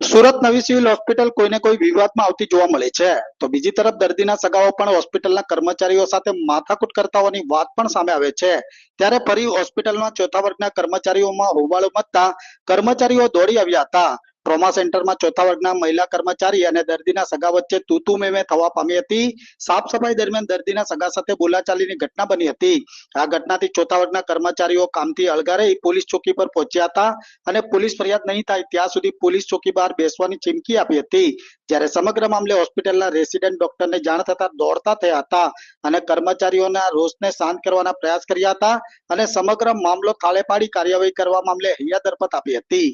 સુરત નવી civil hospital કોઈને કોઈ વિવાદમાં આવતી જોવા મળે છે. તો બીજી તરફ દર્દીના સગાઓ પણ હોસ્પિટલના કર્મચારીઓ સાથે માથાકૂટ કરતા હોવાની વાત પણ સામે આવે છે. ત્યારે ફરી હોસ્પિટલના ચોથા વર્ગના કર્મચારીઓમાં હોબાળો મચતા કર્મચારીઓ દોડી આવ્યા હતા. ટ્રોમા સેન્ટરમાં ચોથા વર્ગના મહિલા કર્મચારી અને દર્દીના સગા વચ્ચે તૂતુ મેમે થવા પામી હતી. સાફ સફાઈ દરમિયાન દર્દીના સગા સાથે બોલાચાલીની ઘટના બની હતી. આ ઘટનાથી ચોથા વર્ગના કર્મચારીઓ કામથી અળગા પોલીસ ચોકી પર પહોંચ્યા હતા અને પોલીસ ફરિયાદ નહીં થાય ત્યાં સુધી પોલીસ ચોકી બહાર બેસવાની ચીમકી આપી હતી. જ્યારે સમગ્ર મામલે હોસ્પિટલના રેસિડેન્ટ ડોક્ટરને જાણ થતા દોડતા થયા હતા અને કર્મચારીઓના રોષને શાંત કરવાના પ્રયાસ કર્યા હતા અને સમગ્ર મામલો થાળે પાડી કાર્યવાહી કરવા મામલે હૈયાદરપત આપી હતી.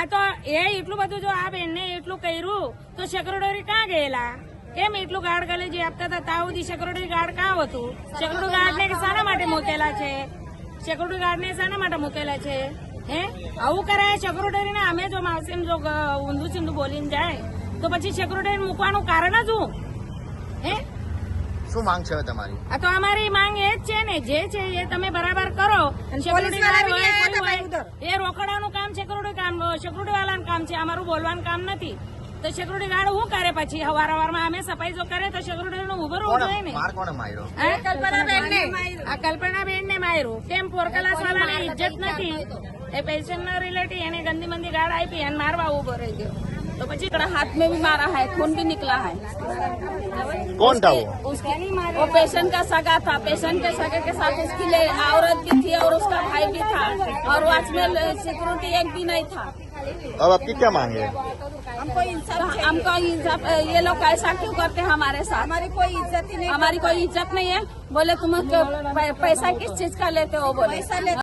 આ તો એ એટલું બધું જો આ બેનને એટલું કર્યું તો સેક્રેટરી ક્યાં ગયેલા? કેમ એટલું ગાર્ડ જે આપતા હતા? ત્યાં સુધી સેક્યુરિટી ગાર્ડ કાં હતું? સેક્યુરિટી ગાર્ડને શાના માટે મૂકેલા છે? સેક્યુરિટી ગાર્ડને શાના માટે મૂકેલા છે? હે? આવું કરાય ને અમે જો માસીમ જો ઊંધું ચીંધું બોલીને જાય તો પછી સેક્યુરિટી મૂકવાનું કારણ જ હું હે? શું માંગ છે તમારી? આ તો અમારી માંગ એ જ છે ને જે છે એ તમે બરાબર કરો. એ રોકડાનું સેક્યુરિટીવાળાનું કામ છે અમારું બોલવાનું કામ નથી. તો સિક્યુરિટી ગાર્ડ શું કરે પછી? હવાર હવારમાં અમે સફાઈ જો કરે તો સિક્યુરિટી નું ઊભો રહેવું ને. કલ્પનાબેન ને માર્યું? કેમ પોરકલાસ વાળા ની ઇજ્જત નથી એ પેશન્ટ ના રિલેટિવ એને ગંદી મંદી ગાર્ડ આપી અને મારવા ઊભો રહી ગયો. તો પછી હાથ મેં બી મારા હાય ખૂન બી નીકળા હાય. कौन था वो? उसके वो पेशेंट का सगा था पेशेंट के सगे के साथ उसकी ले औरत भी थी और उसका भाई भी था। और वॉचमैन सिक्योरिटी एक भी नहीं था। अब आपकी क्या मांग है? हमको इंसाफ हमको इंसाफ ये लोग ऐसा क्यों करते हैं हमारे साथ? हमारी कोई इज़्ज़त ही नहीं हमारी कोई इज़्ज़त नहीं है। बोले तुम पैसा किस चीज़ का लेते हो? बोले।